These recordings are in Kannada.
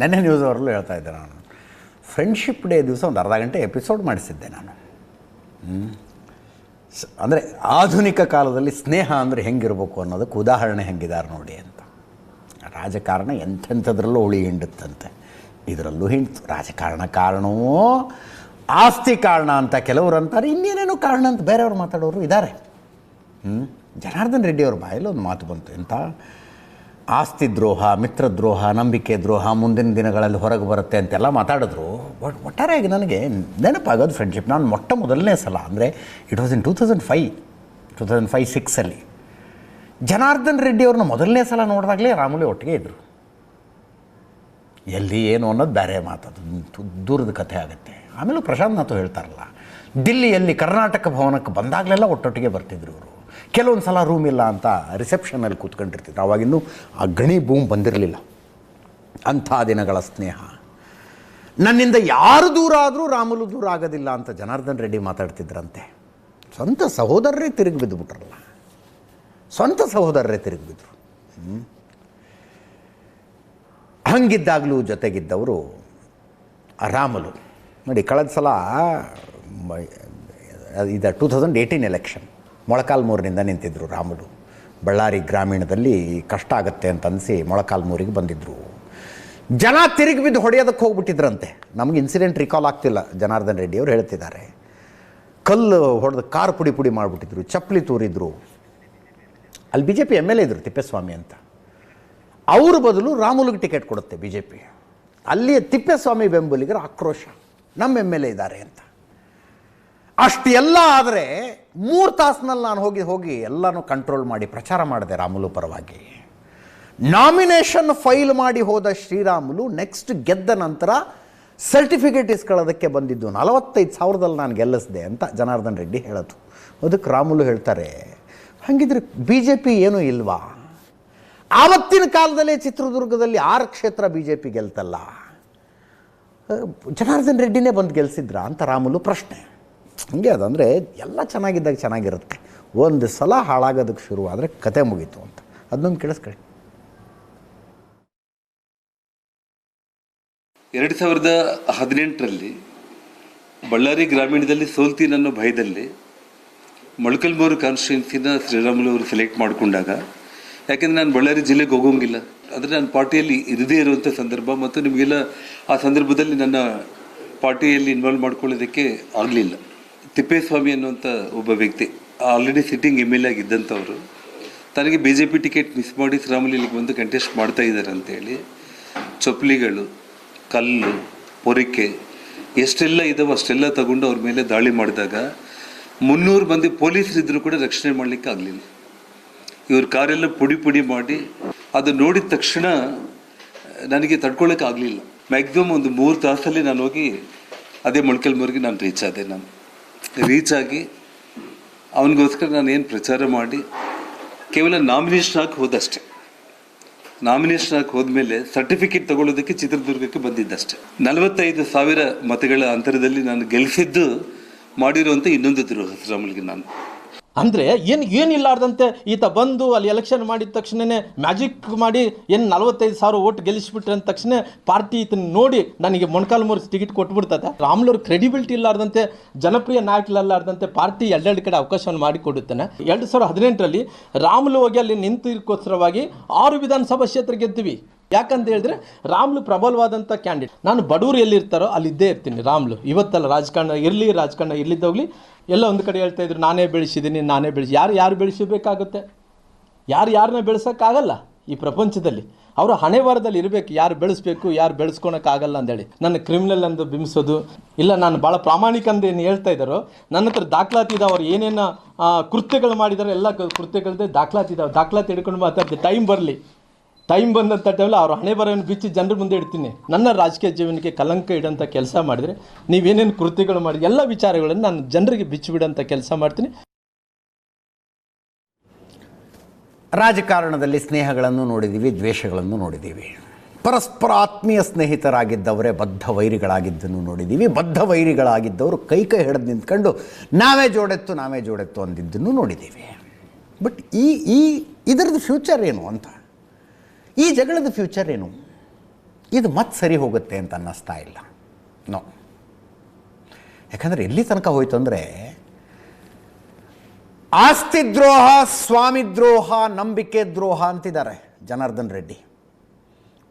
ನೆನ್ನೆ ನ್ಯೂಸ್ ಅವರಲ್ಲೂ ಹೇಳ್ತಾ ಇದ್ದೆ ನಾನು. ಫ್ರೆಂಡ್ಶಿಪ್ ಡೇ ದಿವಸ ಒಂದು ಅರ್ಧ ಗಂಟೆ ಎಪಿಸೋಡ್ ಮಾಡಿಸಿದ್ದೆ ನಾನು. ಅಂದರೆ ಆಧುನಿಕ ಕಾಲದಲ್ಲಿ ಸ್ನೇಹ ಅಂದರೆ ಹೆಂಗಿರಬೇಕು ಅನ್ನೋದಕ್ಕೆ ಉದಾಹರಣೆ ಹೆಂಗಿದ್ದಾರೆ ನೋಡಿ ಅಂತ. ರಾಜಕಾರಣ ಎಂಥೆಂಥದ್ರಲ್ಲೂ ಉಳಿ ಹಿಂಡುತ್ತಂತೆ. ಇದರಲ್ಲೂ ಹಿಂಡ್ತು. ರಾಜಕಾರಣ ಕಾರಣವೋ, ಆಸ್ತಿ ಕಾರಣ ಅಂತ ಕೆಲವರು ಅಂತಾರೆ, ಇನ್ನೇನೇನೋ ಕಾರಣ ಅಂತ ಬೇರೆಯವ್ರು ಮಾತಾಡೋರು ಇದ್ದಾರೆ ಹ್ಞೂ ಜನಾರ್ದನ್ ರೆಡ್ಡಿ ಅವ್ರ ಬಾಯಲ್ಲಿ ಒಂದು ಮಾತು ಬಂತು. ಎಂಥ ಆಸ್ತಿ ದ್ರೋಹ ಮಿತ್ರದ್ರೋಹ ನಂಬಿಕೆ ದ್ರೋಹ ಮುಂದಿನ ದಿನಗಳಲ್ಲಿ ಹೊರಗೆ ಬರುತ್ತೆ ಅಂತೆಲ್ಲ ಮಾತಾಡಿದ್ರು. ಬಟ್ ಒಟ್ಟಾರೆಯಾಗಿ ನನಗೆ ನೆನಪಾಗೋದು ಫ್ರೆಂಡ್ಶಿಪ್ ನಾನು ಮೊಟ್ಟ ಮೊದಲನೇ ಸಲ ಅಂದರೆ it was in two thousand five two thousand five ಸಿಕ್ಸಲ್ಲಿ Janardhan Reddy ಅವ್ರನ್ನ ಮೊದಲನೇ ಸಲ ನೋಡಿದಾಗಲೇ ರಾಮುಲಿ ಒಟ್ಟಿಗೆ ಇದ್ದರು ಎಲ್ಲಿ ಏನು ಅನ್ನೋದು ಬೇರೆ ಮಾತದು ದೂರದ ಕಥೆ ಆಗುತ್ತೆ. ಆಮೇಲೆ ಪ್ರಶಾಂತ್ ನಾಥು ಹೇಳ್ತಾರಲ್ಲ, ದಿಲ್ಲಿಯಲ್ಲಿ ಕರ್ನಾಟಕ ಭವನಕ್ಕೆ ಬಂದಾಗಲೆಲ್ಲ ಒಟ್ಟೊಟ್ಟಿಗೆ ಬರ್ತಿದ್ರು ಇವರು. ಕೆಲವೊಂದು ಸಲ ರೂಮ್ ಇಲ್ಲ ಅಂತ ರಿಸೆಪ್ಷನಲ್ಲಿ ಕೂತ್ಕೊಂಡಿರ್ತಿದ್ರು. ಆವಾಗಿನ್ನೂ ಆ ಗಣಿ ಬೂಮ್ ಬಂದಿರಲಿಲ್ಲ. ಅಂಥ ದಿನಗಳ ಸ್ನೇಹ. ನನ್ನಿಂದ ಯಾರು ದೂರ ಆದರೂ ರಾಮುಲು ದೂರ ಆಗೋದಿಲ್ಲ ಅಂತ ಜನಾರ್ದನ್ ರೆಡ್ಡಿ ಮಾತಾಡ್ತಿದ್ರಂತೆ. ಸ್ವಂತ ಸಹೋದರರೇ ತಿರುಗಿ ಬಿದ್ದುಬಿಟ್ರಲ್ಲ ಸ್ವಂತ ಸಹೋದರರೇ ತಿರುಗಿ ಬಿದ್ದರು ಹಂಗಿದ್ದಾಗಲೂ ಜೊತೆಗಿದ್ದವರು ರಾಮುಲು. ನೋಡಿ, ಕಳೆದ ಸಲ ಇದು ಟೂ ತೌಸಂಡ್ ಏಯ್ಟೀನ್ ಎಲೆಕ್ಷನ್ ಮೊಳಕಾಲ್ಮೂರಿನಿಂದ ನಿಂತಿದ್ದರು ರಾಮುಲು. ಬಳ್ಳಾರಿ ಗ್ರಾಮೀಣದಲ್ಲಿ ಕಷ್ಟ ಆಗುತ್ತೆ ಅಂತ ಅನಿಸಿ ಮೊಳಕಾಲ್ಮೂರಿಗೆ ಬಂದಿದ್ದರು ಜನ ತಿರುಗಿ ಬಿದ್ದು ಹೊಡೆಯೋದಕ್ಕೆ ಹೋಗ್ಬಿಟ್ಟಿದ್ರಂತೆ. ನಮಗೆ ಇನ್ಸಿಡೆಂಟ್ ರಿಕಾಲ್ ಆಗ್ತಿಲ್ಲ, ಜನಾರ್ದನ್ ರೆಡ್ಡಿ ಅವರು ಹೇಳ್ತಿದ್ದಾರೆ. ಕಲ್ಲು ಹೊಡೆದು ಕಾರ್ ಪುಡಿ ಪುಡಿ ಮಾಡಿಬಿಟ್ಟಿದ್ರು, ಚಪ್ಪಲಿ ತೂರಿದ್ರು. ಅಲ್ಲಿ B J P M L A ಇದ್ರು, ತಿಪ್ಪೇಸ್ವಾಮಿ ಅಂತ. ಅವ್ರ ಬದಲು ರಾಮುಲಿಗೆ ಟಿಕೆಟ್ ಕೊಡುತ್ತೆ ಬಿ ಜೆ ಪಿ ಅಲ್ಲಿಯ ತಿಪ್ಪೇಸ್ವಾಮಿ ಬೆಂಬಲಿಗರ ಆಕ್ರೋಶ. ನಮ್ಮ ಎಂ ಎಲ್ ಎ ಇದ್ದಾರೆ ಅಂತ. ಅಷ್ಟು ಎಲ್ಲ ಆದರೆ ಮೂರು ತಾಸಿನಲ್ಲಿ ನಾನು ಹೋಗಿ ಹೋಗಿ ಎಲ್ಲನೂ ಕಂಟ್ರೋಲ್ ಮಾಡಿ ಪ್ರಚಾರ ಮಾಡಿದೆ ರಾಮುಲು ಪರವಾಗಿ. ನಾಮಿನೇಷನ್ ಫೈಲ್ ಮಾಡಿ ಹೋದ ಶ್ರೀರಾಮುಲು ನೆಕ್ಸ್ಟ್ ಗೆದ್ದ ನಂತರ ಸರ್ಟಿಫಿಕೇಟ್ ಇಸ್ಕೊಳ್ಳೋದಕ್ಕೆ ಬಂದಿದ್ದು. ನಲವತ್ತೈದು ಸಾವಿರದಲ್ಲಿ ನಾನು ಗೆಲ್ಲಿಸಿದೆ ಅಂತ ಜನಾರ್ದನ್ ರೆಡ್ಡಿ ಹೇಳೋದು. ಅದಕ್ಕೆ ರಾಮುಲು ಹೇಳ್ತಾರೆ, ಹಾಗಿದ್ರೆ ಬಿ ಜೆ ಪಿ ಏನೂ ಇಲ್ವಾ? ಆವತ್ತಿನ ಕಾಲದಲ್ಲೇ ಚಿತ್ರದುರ್ಗದಲ್ಲಿ ಆರು ಕ್ಷೇತ್ರ ಬಿ ಜೆ ಪಿ ಗೆಲ್ತಲ್ಲ ಜನಾರ್ದನ್ ರೆಡ್ಡಿನೇ ಬಂದು ಗೆಲ್ಸಿದ್ರ? ಅಂತ ರಾಮುಲು ಪ್ರಶ್ನೆ. ಹಂಗೆ ಅದಂದರೆ ಎಲ್ಲ ಚೆನ್ನಾಗಿದ್ದಾಗ ಚೆನ್ನಾಗಿರುತ್ತೆ. ಒಂದು ಸಲ ಹಾಳಾಗೋದಕ್ಕೆ ಶುರುವಾದರೆ ಕತೆ ಮುಗೀತು ಅಂತ. ಅದನ್ನೊಂದು ಕೇಳಿಸ್ಕೊಳ್ಳಿ. ಎರಡು ಸಾವಿರದ ಹದಿನೆಂಟರಲ್ಲಿ ಬಳ್ಳಾರಿ ಗ್ರಾಮೀಣದಲ್ಲಿ ಸೋಲ್ತೀನಿ ಅನ್ನೋ ಭಯದಲ್ಲಿ ಮೊಳಕಲ್ಮೂರು ಕಾನ್ಸ್ಟಿಟ್ಯೂನ್ಸಿನ ಶ್ರೀರಾಮುಲು ಅವರು ಸೆಲೆಕ್ಟ್ ಮಾಡಿಕೊಂಡಾಗ, ಯಾಕೆಂದರೆ ನಾನು ಬಳ್ಳಾರಿ ಜಿಲ್ಲೆಗೆ ಹೋಗೋಂಗಿಲ್ಲ. ಅಂದರೆ ನಾನು ಪಾರ್ಟಿಯಲ್ಲಿ ಇರದೇ ಇರುವಂಥ ಸಂದರ್ಭ ಮತ್ತು ನಿಮಗೆಲ್ಲ ಆ ಸಂದರ್ಭದಲ್ಲಿ ನನ್ನ ಪಾರ್ಟಿಯಲ್ಲಿ ಇನ್ವಾಲ್ವ್ ಮಾಡ್ಕೊಳ್ಳೋದಕ್ಕೆ ಆಗಲಿಲ್ಲ. ತಿಪ್ಪೇಸ್ವಾಮಿ ಅನ್ನುವಂಥ ಒಬ್ಬ ವ್ಯಕ್ತಿ already sitting M L A ಆಗಿದ್ದಂಥವ್ರು, ತನಗೆ B J P ticket miss ಮಾಡಿ ಶ್ರೀರಾಮುಲು ಇಲ್ಲಿಗೆ ಬಂದು ಕಂಟೆಸ್ಟ್ ಮಾಡ್ತಾ ಇದ್ದಾರೆ ಅಂತೇಳಿ, ಚಪ್ಪಲಿಗಳು, ಕಲ್ಲು, ಪೊರಿಕೆ, ಎಷ್ಟೆಲ್ಲ ಇದಾವೋ ಅಷ್ಟೆಲ್ಲ ತಗೊಂಡು ಅವ್ರ ಮೇಲೆ ದಾಳಿ ಮಾಡಿದಾಗ ಮುನ್ನೂರು ಮಂದಿ ಪೊಲೀಸರಿದ್ದರೂ ಕೂಡ ರಕ್ಷಣೆ ಮಾಡಲಿಕ್ಕೆ ಆಗಲಿಲ್ಲ. ಇವ್ರ ಕಾರೆಲ್ಲ ಪುಡಿ ಪುಡಿ ಮಾಡಿ ಅದು ನೋಡಿದ ತಕ್ಷಣ, ನನಗೆ ತಡ್ಕೊಳ್ಳೋಕ್ಕಾಗಲಿಲ್ಲ ಮ್ಯಾಕ್ಸಿಮಮ್ ಒಂದು ಮೂರು ತಾಸಲ್ಲಿ ನಾನು ಹೋಗಿ ಅದೇ ಮೊಳಕಲ್ಮೂರಿಗೆ ನಾನು ರೀಚ್ ಆದೆ ನಾನು. ರೀಚ್ ಆಗಿ ಅವನಿಗೋಸ್ಕರ ನಾನು ಏನು ಪ್ರಚಾರ ಮಾಡಿ, ಕೇವಲ ನಾಮಿನೇಷನ್ ಹಾಕಿ ಹೋದಷ್ಟೆ. ನಾಮಿನೇಷನ್ ಹಾಕಿ ಹೋದ್ಮೇಲೆ ಸರ್ಟಿಫಿಕೇಟ್ ತಗೊಳ್ಳೋದಕ್ಕೆ ಚಿತ್ರದುರ್ಗಕ್ಕೆ ಬಂದಿದ್ದಷ್ಟೇ. ನಲವತ್ತೈದು ಸಾವಿರ ಮತಗಳ ಅಂತರದಲ್ಲಿ ನಾನು ಗೆಲ್ಲಿಸಿದ್ದು ಮಾಡಿರುವಂಥ ಇನ್ನೊಂದು ದ್ರೋಹ ಶ್ರೀರಾಮುಲಿಗೆ ನಾನು. ಅಂದ್ರೆ ಏನು ಏನಿಲ್ಲಾರ್ದಂತೆ ಈತ ಬಂದು ಅಲ್ಲಿ ಎಲೆಕ್ಷನ್ ಮಾಡಿದ ತಕ್ಷಣನೇ ಮ್ಯಾಜಿಕ್ ಮಾಡಿ ಏನು ನಲವತ್ತೈದು ಸಾವಿರ ಓಟ್ ಗೆಲ್ಲಿಸ್ಬಿಟ್ರೆ ಅಂದ ತಕ್ಷಣ ಪಾರ್ಟಿ ಇದನ್ನ ನೋಡಿ ನನಗೆ ಮೊಣಕಾಲ್ಮೂರು ಟಿಕೆಟ್ ಕೊಟ್ಬಿಡ್ತದೆ ರಾಮ್ಲವ್ರ ಕ್ರೆಡಿಬಿಲಿಟಿ ಇಲ್ಲಾರ್ದಂತೆ, ಜನಪ್ರಿಯ ನಾಯಕರಲ್ಲಾರ್ದಂತೆ ಪಾರ್ಟಿ ಎರಡೆರಡು ಕಡೆ ಅವಕಾಶವನ್ನು ಮಾಡಿಕೊಡುತ್ತಾನೆ ಎರಡು ಸಾವಿರದ ಹದಿನೆಂಟರಲ್ಲಿ ರಾಮುಲು ಹೋಗಿ ಅಲ್ಲಿ ನಿಂತಿರ್ಕೋಸ್ಕರವಾಗಿ ಆರು ವಿಧಾನಸಭಾ ಕ್ಷೇತ್ರ ಗೆದ್ದಿವಿ. ಯಾಕಂತ ಹೇಳಿದ್ರೆ ರಾಮ್ಲು ಪ್ರಬಲವಾದಂಥ ಕ್ಯಾಂಡಿಡೇಟ್ ನಾನು ಬಡವರು ಎಲ್ಲಿರ್ತಾರೋ ಅಲ್ಲಿ ಇದ್ದೇ ಇರ್ತೀನಿ ರಾಮ್ಲು. ಇವತ್ತಲ್ಲ ರಾಜಕಾರಣ, ಇರಲಿ, ರಾಜಕಾರಣ ಇರ್ಲಿದ್ದೋಗ್ಲಿ ಎಲ್ಲ ಒಂದು ಕಡೆ ಹೇಳ್ತಾ ಇದ್ರು, ನಾನೇ ಬೆಳೆಸಿದ್ದೀನಿ ನಾನೇ ಬೆಳೆಸಿ ಯಾರು ಯಾರು ಬೆಳೆಸಬೇಕಾಗುತ್ತೆ? ಯಾರು ಯಾರನ್ನ ಬೆಳೆಸೋಕ್ಕಾಗಲ್ಲ ಈ ಪ್ರಪಂಚದಲ್ಲಿ. ಅವರು ಹಣೆ ಬರದಲ್ಲಿ ಇರಬೇಕು, ಯಾರು ಬೆಳೆಸ್ಬೇಕು, ಯಾರು ಬೆಳೆಸ್ಕೊಳಕ್ಕಾಗಲ್ಲ ಅಂತೇಳಿ ನನ್ನ ಕ್ರಿಮಿನಲ್ ಅಂದು ಬಿಂಬಿಸೋದು. ಇಲ್ಲ, ನಾನು ಭಾಳ ಪ್ರಾಮಾಣಿಕ ಅಂತ ಏನು ಹೇಳ್ತಾ ಇದ್ದಾರೋ, ನನ್ನ ಹತ್ರ ದಾಖಲಾತಿ ಇದಾವೆ, ಅವ್ರು ಏನೇನು ಕೃತ್ಯಗಳು ಮಾಡಿದ್ದಾರೆ ಎಲ್ಲ ಕೃತ್ಯಗಳದ್ದೇ ದಾಖಲಾತಿ ಇದಾವೆ. ದಾಖಲಾತಿ ಹಿಡ್ಕೊಂಡು ಮಾತಾಡ್ತೀವಿ ಟೈಮ್ ಬರಲಿ. ಟೈಮ್ ಬಂದಂಥ ಟೈಮಲ್ಲಿ ಅವ್ರ ಹಣೆ ಬರವನ್ನು ಬಿಚ್ಚಿ ಜನರ ಮುಂದೆ ಇಡ್ತೀನಿ. ನನ್ನ ರಾಜಕೀಯ ಜೀವನಕ್ಕೆ ಕಲಂಕ ಇಡೋಂಥ ಕೆಲಸ ಮಾಡಿದರೆ ನೀವೇನೇನು ಕೃತಿಗಳು ಮಾಡಿ ಎಲ್ಲ ವಿಚಾರಗಳನ್ನು ನಾನು ಜನರಿಗೆ ಬಿಚ್ಚಿಬಿಡೋಂಥ ಕೆಲಸ ಮಾಡ್ತೀನಿ. ರಾಜಕಾರಣದಲ್ಲಿ ಸ್ನೇಹಗಳನ್ನು ನೋಡಿದ್ದೀವಿ ದ್ವೇಷಗಳನ್ನು ನೋಡಿದ್ದೀವಿ ಪರಸ್ಪರ ಆತ್ಮೀಯ ಸ್ನೇಹಿತರಾಗಿದ್ದವರೇ ಬದ್ಧ ವೈರಿಗಳಾಗಿದ್ದನ್ನು ನೋಡಿದ್ದೀವಿ ಬದ್ಧ ವೈರಿಗಳಾಗಿದ್ದವರು ಕೈ ಕೈ ಹಿಡಿದು ನಿಂತ್ಕೊಂಡು ನಾವೇ ಜೋಡೆತ್ತು ನಾವೇ ಜೋಡೆತ್ತು ಅಂದಿದ್ದನ್ನು ನೋಡಿದ್ದೀವಿ ಬಟ್ ಈ ಈ, ಇದರದ್ದು ಫ್ಯೂಚರ್ ಏನು ಅಂತ? ಈ ಜಗಳದ ಫ್ಯೂಚರ್ ಏನು? ಇದು ಮತ್ತೆ ಸರಿ ಹೋಗುತ್ತೆ ಅಂತ ಅನ್ನಿಸ್ತಾ ಇಲ್ಲ. ನೋ ಯಾಕಂದರೆ ಎಲ್ಲಿ ತನಕ ಹೋಯ್ತು ಅಂದರೆ ಆಸ್ತಿ ದ್ರೋಹ ಸ್ವಾಮಿ ದ್ರೋಹ ನಂಬಿಕೆ ದ್ರೋಹ ಅಂತಿದ್ದಾರೆ ಜನಾರ್ದನ್ ರೆಡ್ಡಿ.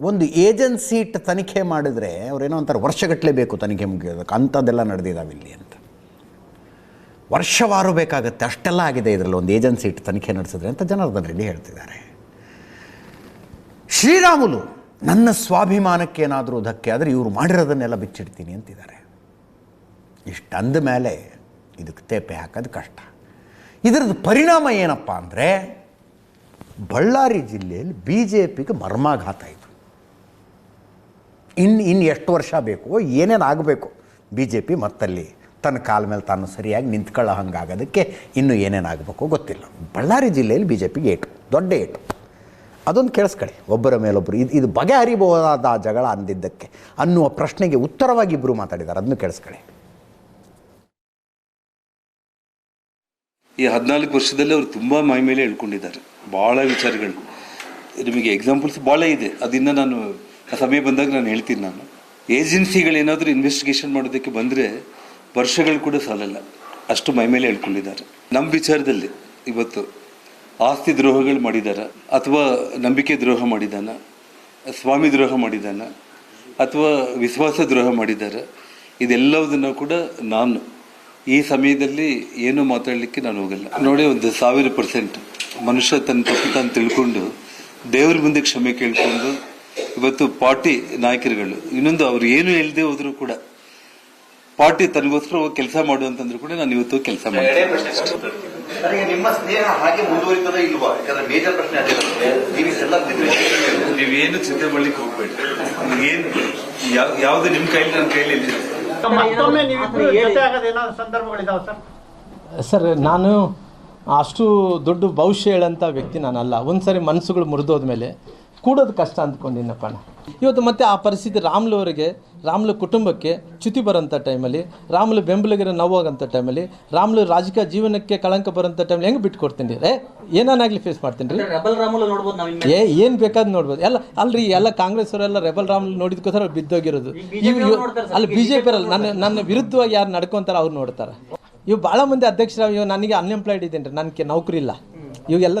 ಒಂದು ಏಜೆನ್ಸಿ ಇಟ್ಟು ತನಿಖೆ ಮಾಡಿದರೆ ಅವರೇನೋ ಅಂತಾರೆ ವರ್ಷಗಟ್ಟಲೆ ಬೇಕು ತನಿಖೆ ಮುಗಿಯೋದಕ್ಕೆ. ಅಂಥದ್ದೆಲ್ಲ ನಡೆದಿದ್ದಾವೆ ಇಲ್ಲಿ ಅಂತ. ವರ್ಷವಾರು ಬೇಕಾಗುತ್ತೆ, ಅಷ್ಟೆಲ್ಲ ಆಗಿದೆ ಇದರಲ್ಲಿ ಒಂದು ಏಜೆನ್ಸಿ ಇಟ್ಟು ತನಿಖೆ ನಡೆಸಿದ್ರೆ ಅಂತ ಜನಾರ್ದನ್ ರೆಡ್ಡಿ ಹೇಳ್ತಿದ್ದಾರೆ. ಶ್ರೀರಾಮುಲು, ನನ್ನ ಸ್ವಾಭಿಮಾನಕ್ಕೆ ಏನಾದರೂ ಧಕ್ಕೆ ಆದರೆ ಇವರು ಮಾಡಿರೋದನ್ನೆಲ್ಲ ಬಿಚ್ಚಿಡ್ತೀನಿ ಅಂತಿದ್ದಾರೆ. ಇಷ್ಟಂದ ಮೇಲೆ ಇದಕ್ಕೆ ತೇಪೆ ಹಾಕೋದು ಕಷ್ಟ. ಇದರದ್ದು ಪರಿಣಾಮ ಏನಪ್ಪ ಅಂದರೆ ಬಳ್ಳಾರಿ ಜಿಲ್ಲೆಯಲ್ಲಿ ಬಿ ಜೆ ಪಿಗೆ ಮರ್ಮಾಘಾತ ಇದು. ಇನ್ನು ಇನ್ನು ಎಷ್ಟು ವರ್ಷ ಬೇಕು ಏನೇನು ಆಗಬೇಕು ಬಿ ಜೆ ಪಿ ಮತ್ತಲ್ಲಿ ತನ್ನ ಕಾಲ ಮೇಲೆ ತಾನು ಸರಿಯಾಗಿ ನಿಂತ್ಕೊಳ್ಳೋ ಹಂಗಾಗೋದಕ್ಕೆ ಇನ್ನೂ ಏನೇನು ಆಗಬೇಕು ಗೊತ್ತಿಲ್ಲ. ಬಳ್ಳಾರಿ ಜಿಲ್ಲೆಯಲ್ಲಿ ಬಿ ಜೆ ಪಿಗೆ ಏಟು, ದೊಡ್ಡ ಏಟು. ಅದೊಂದು ಕೇಳಿಸ್ಕೊಳ್ಳಿ. ಒಬ್ಬರ ಮೇಲೊಬ್ಬರು ಇದು ಇದು ಬಗೆಹರಿಬಹುದಾದ ಜಗಳ ಅಂದಿದ್ದಕ್ಕೆ ಅನ್ನುವ ಪ್ರಶ್ನೆಗೆ ಉತ್ತರವಾಗಿ ಇಬ್ಬರು ಮಾತಾಡಿದ್ದಾರೆ. ಅದನ್ನು ಕೇಳಿಸ್ಕೊಳ್ಳಿ. ಈ ಹದಿನಾಲ್ಕು ವರ್ಷದಲ್ಲಿ ಅವರು ತುಂಬ ಮೈ ಮೇಲೆ ಹೇಳ್ಕೊಂಡಿದ್ದಾರೆ. ಭಾಳ ವಿಚಾರಗಳು. ನಿಮಗೆ ಎಕ್ಸಾಂಪಲ್ಸ್ ಭಾಳ ಇದೆ. ಅದನ್ನ ನಾನು ಸಮಯ ಬಂದಾಗ ನಾನು ಹೇಳ್ತೀನಿ ನಾನು. ಏಜೆನ್ಸಿಗಳೇನಾದರೂ ಇನ್ವೆಸ್ಟಿಗೇಷನ್ ಮಾಡೋದಕ್ಕೆ ಬಂದರೆ ವರ್ಷಗಳು ಕೂಡ ಸಾಲಲ್ಲ. ಅಷ್ಟು ಮೈ ಮೇಲೆ ಹೇಳ್ಕೊಂಡಿದ್ದಾರೆ. ನಮ್ಮ ವಿಚಾರದಲ್ಲಿ ಇವತ್ತು ಆಸ್ತಿ ದ್ರೋಹಗಳು ಮಾಡಿದಾರ ಅಥವಾ ನಂಬಿಕೆ ದ್ರೋಹ ಮಾಡಿದಾನ, ಸ್ವಾಮಿ ದ್ರೋಹ ಮಾಡಿದಾನ, ಅಥವಾ ವಿಶ್ವಾಸ ದ್ರೋಹ ಮಾಡಿದ್ದಾರೆ ಇದೆಲ್ಲವುದನ್ನು ಕೂಡ ನಾನು ಈ ಸಮಯದಲ್ಲಿ ಏನು ಮಾತಾಡಲಿಕ್ಕೆ ನಾನು ಹೋಗಲ್ಲ. ನೋಡಿ, ಒಂದು ಸಾವಿರ ಪರ್ಸೆಂಟ್ ಮನುಷ್ಯ ತನ್ನ ತಪ್ಪು ತಾನು ತಿಳ್ಕೊಂಡು, ದೇವ್ರ ಮುಂದೆ ಕ್ಷಮೆ ಕೇಳ್ಕೊಂಡು, ಇವತ್ತು ಪಾರ್ಟಿ ನಾಯಕರುಗಳು, ಇನ್ನೊಂದು ಅವ್ರು ಏನು ಹೇಳದೆ ಹೋದ್ರು ಕೂಡ, ಪಾರ್ಟಿ ತನಗೋಸ್ಕರ ಕೆಲಸ ಮಾಡು ಅಂತಂದ್ರು ಕೂಡ ನಾನು ಇವತ್ತು ಕೆಲಸ ಮಾಡ್ತೀನಿ. ನನಗೆ ನಿಮ್ಮ ಸ್ನೇಹ ಹಾಗೆ ಮುಂದುವರಿತದ ಇಲ್ವಾ? ಯಾಕಂದ್ರೆ ಮೇಜರ್ ಪ್ರಶ್ನೆ ಅದೇ ಬರುತ್ತೆ. ನೀವು ಇಷ್ಟೆಲ್ಲ ನಿರ್ವಹಿಸಿದ್ದೀರಿ. ನೀವೇನು ಚಿಂತೆ ಮಾಡ್ಲಿಕ್ಕೆ ಹೋಗ್ಬೇಡಿ. ಏನು ಯಾವ್ದು ನಿಮ್ ಕೈಲಿ ನನ್ನ ಕೈಲಿ ಸರ್ ಸರ್? ನಾನು ಅಷ್ಟು ದೊಡ್ಡ ಭವಿಷ್ಯ ಹೇಳೋಂಥ ವ್ಯಕ್ತಿ ನಾನಲ್ಲ. ಒಂದು ಸರಿ ಮನಸ್ಸುಗಳು ಮುರಿದೋದ್ಮೇಲೆ ಕೂಡೋದು ಕಷ್ಟ ಅಂದ್ಕೊಂಡಿನಪ್ಪ ಇವತ್ತು ಮತ್ತೆ ಆ ಪರಿಸ್ಥಿತಿ ರಾಮ್ಲು ಅವರಿಗೆ ರಾಮ್ಲು ಕುಟುಂಬಕ್ಕೆ ಚ್ಯುತಿ ಬರೋಂಥ ಟೈಮಲ್ಲಿ ರಾಮ್ಲು ಬೆಂಬಲಿಗರ ನೋವಾಗಂಥ ಟೈಮಲ್ಲಿ ರಾಮ್ಲು ರಾಜಕೀಯ ಜೀವನಕ್ಕೆ ಕಳಂಕ ಬರೋಂಥ ಟೈಮಲ್ಲಿ ಹೆಂಗೆ ಬಿಟ್ಕೊಡ್ತೀನಿ ರೇ? ಏನಾನಾಗಲಿ ಫೇಸ್ ಮಾಡ್ತೀನಿ ರೀ? ರೆಬಲ್ ರಾಮ್ಲು ನೋಡ್ಬೋದು ನಾವು ಇನ್ಮೇಲೆ ಏ ಏನು ಬೇಕಾದ್ ನೋಡ್ಬೋದು. ಎಲ್ಲ ಅಲ್ರಿ ಎಲ್ಲ ಕಾಂಗ್ರೆಸ್ ಅವರೆಲ್ಲ ರೆಬಲ್ ರಾಮ್ಲು ನೋಡಿದ್ಕೋಸ್ಕರ ಅವ್ರು ಬಿದ್ದೋಗಿರೋದು. ಇವು ಅಲ್ಲಿ ಬಿ ಜೆ ಪಿ ನನ್ನ ನನ್ನ ವಿರುದ್ಧವಾಗಿ ಯಾರು ನಡ್ಕೊತಾರೆ ಅವ್ರು ನೋಡ್ತಾರೆ. ಇವು ಭಾಳ ಮಂದಿ ಅಧ್ಯಕ್ಷರ ಇವ್ ನನಗೆ ಅನ್ಎಂಪ್ಲಾಯ್ಡ್ ಇದ್ದೀನಿ ರೀ ನನಗೆ ನೌಕರಿ ಇಲ್ಲ ಇವಾಗೆಲ್ಲ